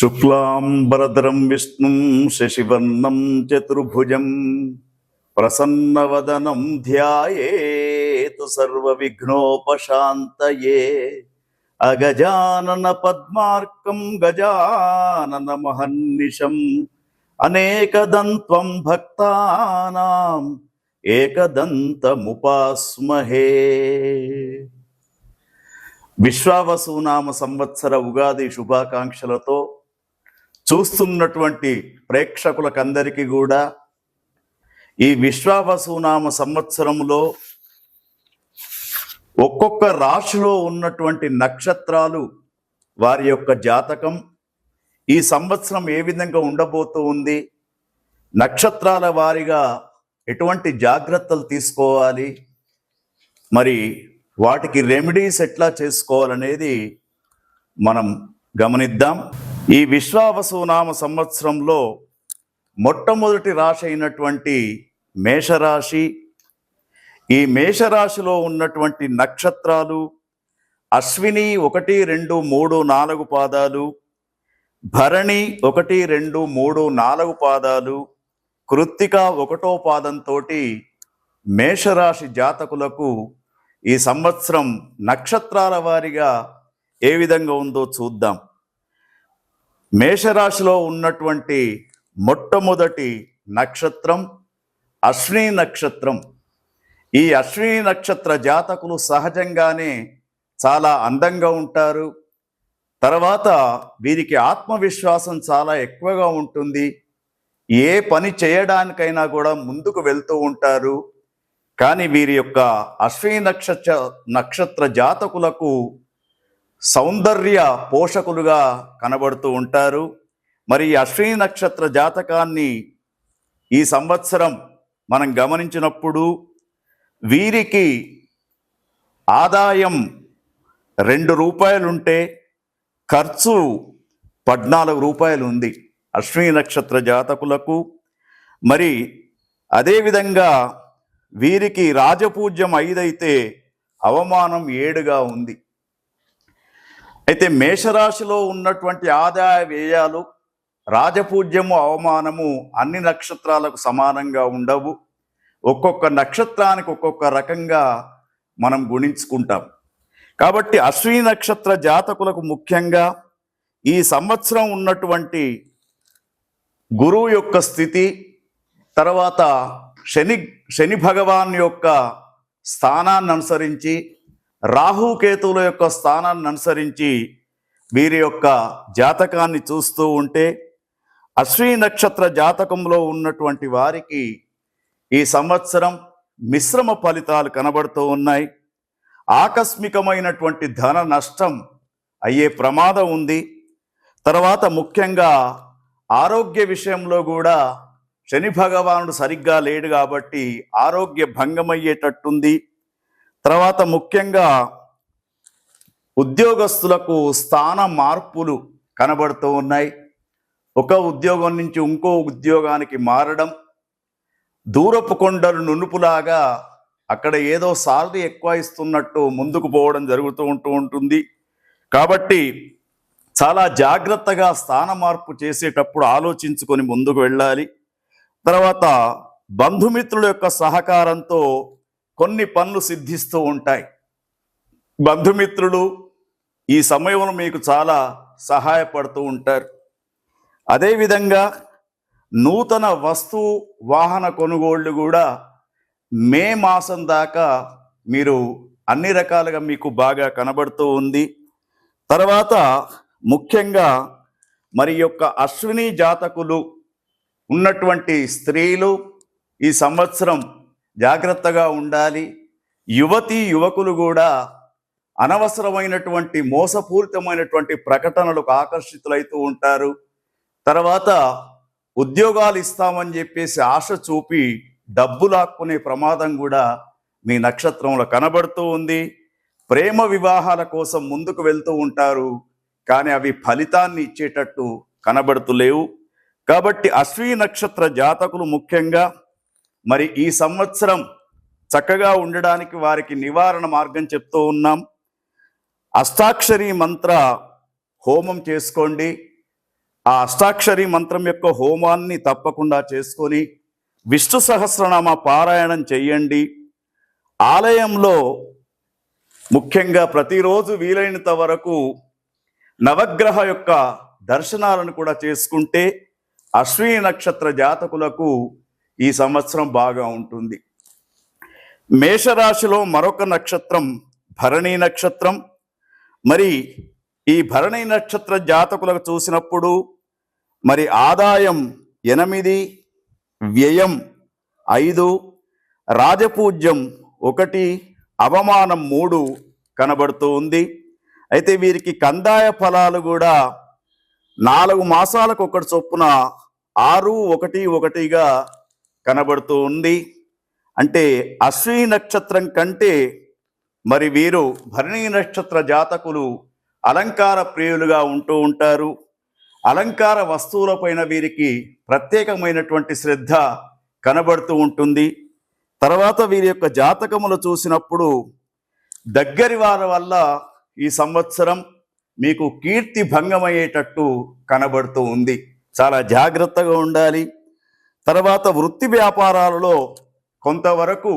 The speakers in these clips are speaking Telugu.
శుక్లాంబరధరం విష్ణుం శశివర్ణం చతుర్భుజం ప్రసన్నవదనం ధ్యాయేతు సర్వవిఘ్నోపశాంతయే. అగజానన పద్మార్కం గజానన మహన్నిషం అనేకదంత్వం భక్తానాం ఏకదంతముపాస్మహే. విశ్వావసునామ సంవత్సర ఉగాది శుభాకాంక్షలతో చూస్తున్నటువంటి ప్రేక్షకులకందరికీ కూడా ఈ విశ్వావసునామ సంవత్సరంలో ఒక్కొక్క రాశిలో ఉన్నటువంటి నక్షత్రాలు వారి యొక్క జాతకం ఈ సంవత్సరం ఏ విధంగా ఉండబోతూ ఉంది నక్షత్రాల వారిగా ఎటువంటి జాగ్రత్తలు తీసుకోవాలి మరి వాటికి రెమెడీస్ ఎట్లా చేసుకోవాలనేది మనం గమనిద్దాం. ఈ విశ్వావసునామ సంవత్సరంలో మొట్టమొదటి రాశి అయినటువంటి మేషరాశి ఈ మేషరాశిలో ఉన్నటువంటి నక్షత్రాలు అశ్విని ఒకటి రెండు మూడు నాలుగు పాదాలు భరణి ఒకటి రెండు మూడు నాలుగు పాదాలు కృత్తిక ఒకటో పాదంతో మేషరాశి జాతకులకు ఈ సంవత్సరం నక్షత్రాల వారిగా ఏ విధంగా ఉందో చూద్దాం. మేషరాశిలో ఉన్నటువంటి మొట్టమొదటి నక్షత్రం అశ్విని నక్షత్రం. ఈ అశ్విని నక్షత్ర జాతకులు సహజంగానే చాలా అందంగా ఉంటారు. తర్వాత వీరికి ఆత్మవిశ్వాసం చాలా ఎక్కువగా ఉంటుంది. ఏ పని చేయడానికైనా కూడా ముందుకు వెళ్తూ ఉంటారు. కానీ వీరి యొక్క అశ్విని నక్షత్ర నక్షత్ర జాతకులకు సౌందర్య పోషకులుగా కనబడుతూ ఉంటారు. మరి అశ్విని నక్షత్ర జాతకాన్ని ఈ సంవత్సరం మనం గమనించినప్పుడు వీరికి ఆదాయం రెండు రూపాయలుంటే ఖర్చు పద్నాలుగు రూపాయలు ఉంది అశ్విని నక్షత్ర జాతకులకు. మరి అదేవిధంగా వీరికి రాజపూజ్యం ఐదైతే అవమానం ఏడుగా ఉంది. అయితే మేషరాశిలో ఉన్నటువంటి ఆదాయ వ్యయాలు రాజపూజ్యము అవమానము అన్ని నక్షత్రాలకు సమానంగా ఉండవు. ఒక్కొక్క నక్షత్రానికి ఒక్కొక్క రకంగా మనం గుణించుకుంటాం. కాబట్టి అశ్విని నక్షత్ర జాతకులకు ముఖ్యంగా ఈ సంవత్సరం ఉన్నటువంటి గురువు యొక్క స్థితి తర్వాత శని శని భగవాన్ యొక్క స్థానాన్ని అనుసరించి రాహుకేతువుల యొక్క స్థానాన్ని అనుసరించి వీరి యొక్క జాతకాన్ని చూస్తూ ఉంటే అశ్విని నక్షత్ర జాతకంలో ఉన్నటువంటి వారికి ఈ సంవత్సరం మిశ్రమ ఫలితాలు కనబడుతూ ఉన్నాయి. ఆకస్మికమైనటువంటి ధన నష్టం అయ్యే ప్రమాదం ఉంది. తర్వాత ముఖ్యంగా ఆరోగ్య విషయంలో కూడా శని భగవానుడు సరిగ్గా లేడు కాబట్టి ఆరోగ్య భంగమయ్యేటట్టుంది. తర్వాత ముఖ్యంగా ఉద్యోగస్తులకు స్థాన మార్పులు కనబడుతూ ఉన్నాయి. ఒక ఉద్యోగం నుంచి ఇంకో ఉద్యోగానికి మారడం దూరపు కొండలు నునుపులాగా అక్కడ ఏదో సాలరీ ఎక్కువ ఇస్తున్నట్టు ముందుకు పోవడం జరుగుతూ ఉంటూ ఉంటుంది. కాబట్టి చాలా జాగ్రత్తగా స్థాన మార్పు చేసేటప్పుడు ఆలోచించుకొని ముందుకు వెళ్ళాలి. తర్వాత బంధుమిత్రుల యొక్క సహకారంతో కొన్ని పనులు సిద్ధిస్తూ ఉంటాయి. బంధుమిత్రులు ఈ సమయంలో మీకు చాలా సహాయపడుతూ ఉంటారు. అదేవిధంగా నూతన వస్తు వాహన కొనుగోళ్ళు కూడా మే మాసం దాకా మీరు అన్ని రకాలుగా మీకు బాగా కనబడుతూ ఉంది. తర్వాత ముఖ్యంగా మరి యొక్క అశ్విని జాతకులు ఉన్నటువంటి స్త్రీలు ఈ సంవత్సరం జాగ్రత్తగా ఉండాలి. యువతి యువకులు కూడా అనవసరమైనటువంటి మోసపూరితమైనటువంటి ప్రకటనలకు ఆకర్షితులైతూ ఉంటారు. తర్వాత ఉద్యోగాలు ఇస్తామని చెప్పేసి ఆశ చూపి డబ్బు లాక్కునే ప్రమాదం కూడా మీ నక్షత్రంలో కనబడుతూ ఉంది. ప్రేమ వివాహాల కోసం ముందుకు వెళ్తూ ఉంటారు. కానీ అవి ఫలితాన్ని ఇచ్చేటట్టు కనబడుతులేవు కాబట్టి అశ్వీ నక్షత్ర జాతకులు ముఖ్యంగా మరి ఈ సంవత్సరం చక్కగా ఉండడానికి వారికి నివారణ మార్గం చెప్తూ ఉన్నాం. అష్టాక్షరి మంత్ర హోమం చేసుకోండి. ఆ అష్టాక్షరి మంత్రం యొక్క హోమాన్ని తప్పకుండా చేసుకొని విష్ణు సహస్రనామ పారాయణం చెయ్యండి ఆలయంలో ముఖ్యంగా ప్రతిరోజు వీలైనంత వరకు నవగ్రహ యొక్క దర్శనాలను కూడా చేసుకుంటే అశ్విని నక్షత్ర జాతకులకు ఈ సంవత్సరం బాగా ఉంటుంది. మేషరాశిలో మరొక నక్షత్రం భరణి నక్షత్రం. మరి ఈ భరణి నక్షత్ర జాతకులకు చూసినప్పుడు మరి ఆదాయం ఎనిమిది వ్యయం ఐదు రాజపూజ్యం ఒకటి అవమానం మూడు కనబడుతూ ఉంది. అయితే వీరికి కందాయ ఫలాలు కూడా నాలుగు మాసాలకు ఒకటి చొప్పున ఆరు ఒకటి ఒకటిగా కనబడుతూ ఉంది. అంటే అశ్విని నక్షత్రం కంటే మరి వీరు భరణి నక్షత్ర జాతకులు అలంకార ప్రియులుగా ఉంటూ ఉంటారు. అలంకార వస్తువులపైన వీరికి ప్రత్యేకమైనటువంటి శ్రద్ధ కనబడుతూ ఉంటుంది. తర్వాత వీరి యొక్క జాతకములు చూసినప్పుడు దగ్గరి వారి వల్ల ఈ సంవత్సరం మీకు కీర్తి భంగమయ్యేటట్టు కనబడుతూ ఉంది. చాలా జాగ్రత్తగా ఉండాలి. తర్వాత వృత్తి వ్యాపారాలలో కొంతవరకు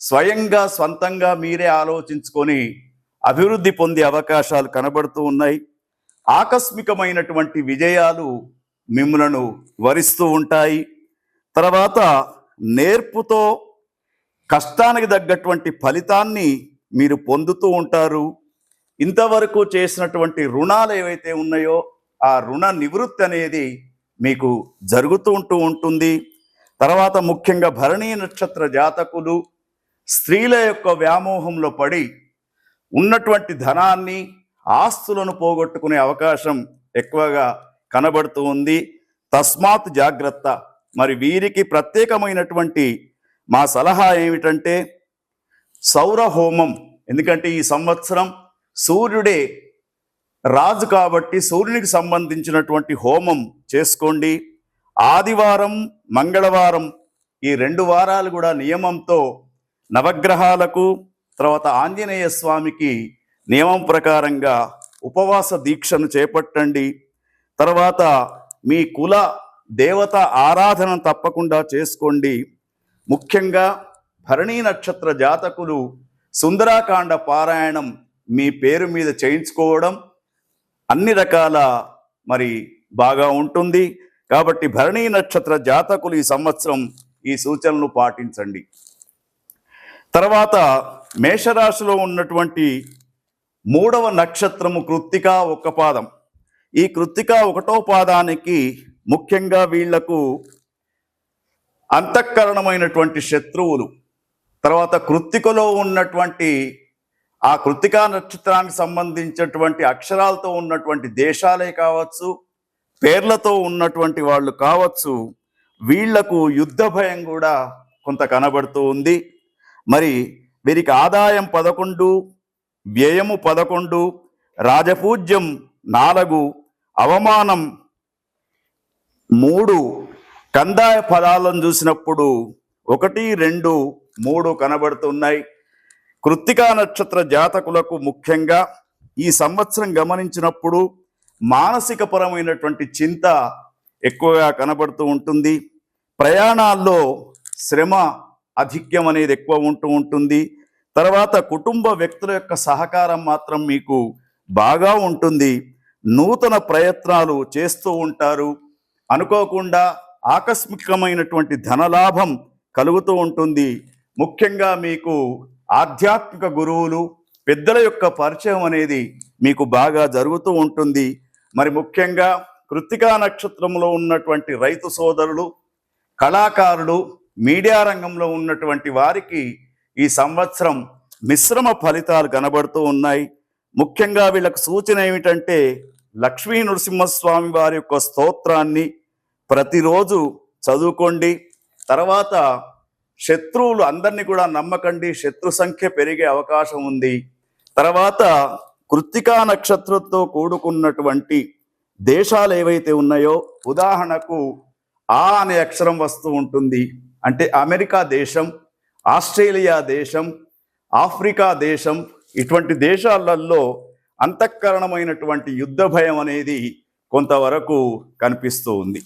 స్వయంగా స్వంతంగా మీరే ఆలోచించుకొని అభివృద్ధి పొందే అవకాశాలు కనబడుతూ ఉన్నాయి. ఆకస్మికమైనటువంటి విజయాలు మిమ్మలను వరిస్తూ ఉంటాయి. తర్వాత నేర్పుతో కష్టానికి తగ్గటువంటి ఫలితాన్ని మీరు పొందుతూ ఉంటారు. ఇంతవరకు చేసినటువంటి రుణాలు ఏవైతే ఉన్నాయో ఆ రుణ నివృత్తి అనేది మీకు జరుగుతూ ఉంటూ ఉంటుంది. తర్వాత ముఖ్యంగా భరణీ నక్షత్ర జాతకులు స్త్రీల యొక్క వ్యామోహంలో పడి ఉన్నటువంటి ధనాన్ని ఆస్తులను పోగొట్టుకునే అవకాశం ఎక్కువగా కనబడుతూ ఉంది. తస్మాత్ జాగ్రత్త. మరి వీరికి ప్రత్యేకమైనటువంటి మా సలహా ఏమిటంటే సౌర హోమం ఎందుకంటే ఈ సంవత్సరం సూర్యుడే రాజు కాబట్టి సూర్యునికి సంబంధించినటువంటి హోమం చేసుకోండి. ఆదివారం మంగళవారం ఈ రెండు వారాలు కూడా నియమంతో నవగ్రహాలకు తర్వాత ఆంజనేయ స్వామికి నియమం ప్రకారంగా ఉపవాస దీక్షను చేపట్టండి. తర్వాత మీ కుల దేవత ఆరాధన తప్పకుండా చేసుకోండి. ముఖ్యంగా భరణీ నక్షత్ర జాతకులు సుందరాకాండ పారాయణం మీ పేరు మీద చేయించుకోవడం అన్ని రకాల మరి బాగా ఉంటుంది. కాబట్టి భరణీ నక్షత్ర జాతకులు ఈ సంవత్సరం ఈ సూచనలు పాటించండి. తర్వాత మేషరాశిలో ఉన్నటువంటి మూడవ నక్షత్రము కృత్తిక ఒక్క పాదం. ఈ కృత్తిక ఒకటో పాదానికి ముఖ్యంగా వీళ్ళకు అంతఃకరణమైనటువంటి శత్రువులు. తర్వాత కృత్తికలో ఉన్నటువంటి ఆ కృతికా నక్షత్రానికి సంబంధించినటువంటి అక్షరాలతో ఉన్నటువంటి దేశాలే కావచ్చు పేర్లతో ఉన్నటువంటి వాళ్ళు కావచ్చు వీళ్ళకు యుద్ధ భయం కూడా కొంత కనబడుతూ ఉంది. మరి వీరికి ఆదాయం పదకొండు వ్యయము పదకొండు రాజపూజ్యం నాలుగు అవమానం మూడు కందాయ పదాలను చూసినప్పుడు ఒకటి రెండు మూడు కనబడుతున్నాయి. కృత్తికా నక్షత్ర జాతకులకు ముఖ్యంగా ఈ సంవత్సరం గమనించినప్పుడు మానసిక పరమైనటువంటి చింత ఎక్కువగా కనబడుతూ ఉంటుంది. ప్రయాణాల్లో శ్రమ అధిక్యం అనేది ఎక్కువ ఉంటూ ఉంటుంది. తర్వాత కుటుంబ వ్యక్తుల యొక్క సహకారం మాత్రం మీకు బాగా ఉంటుంది. నూతన ప్రయత్నాలు చేస్తూ ఉంటారు. అనుకోకుండా ఆకస్మికమైనటువంటి ధనలాభం కలుగుతూ ఉంటుంది. ముఖ్యంగా మీకు ఆధ్యాత్మిక గురువులు పెద్దల యొక్క పరిచయం అనేది మీకు బాగా జరుగుతూ ఉంటుంది. మరి ముఖ్యంగా కృత్తికా నక్షత్రంలో ఉన్నటువంటి రైతు సోదరులు కళాకారులు మీడియా రంగంలో ఉన్నటువంటి వారికి ఈ సంవత్సరం మిశ్రమ ఫలితాలు కనబడుతూ ఉన్నాయి. ముఖ్యంగా వీళ్ళకు సూచన ఏమిటంటే లక్ష్మీ నరసింహస్వామి వారి యొక్క స్తోత్రాన్ని ప్రతిరోజు చదువుకోండి. తర్వాత శత్రువులు అందరినీ కూడా నమ్మకండి. శత్రు సంఖ్య పెరిగే అవకాశం ఉంది. తర్వాత కృత్తికా నక్షత్రంతో కూడుకున్నటువంటి దేశాలు ఏవైతే ఉన్నాయో ఉదాహరణకు ఆ అనే అక్షరం వస్తూ ఉంటుంది. అంటే అమెరికా దేశం ఆస్ట్రేలియా దేశం ఆఫ్రికా దేశం ఇటువంటి దేశాలలో అంతఃకరణమైనటువంటి యుద్ధ భయం అనేది కొంతవరకు కనిపిస్తూ ఉంది.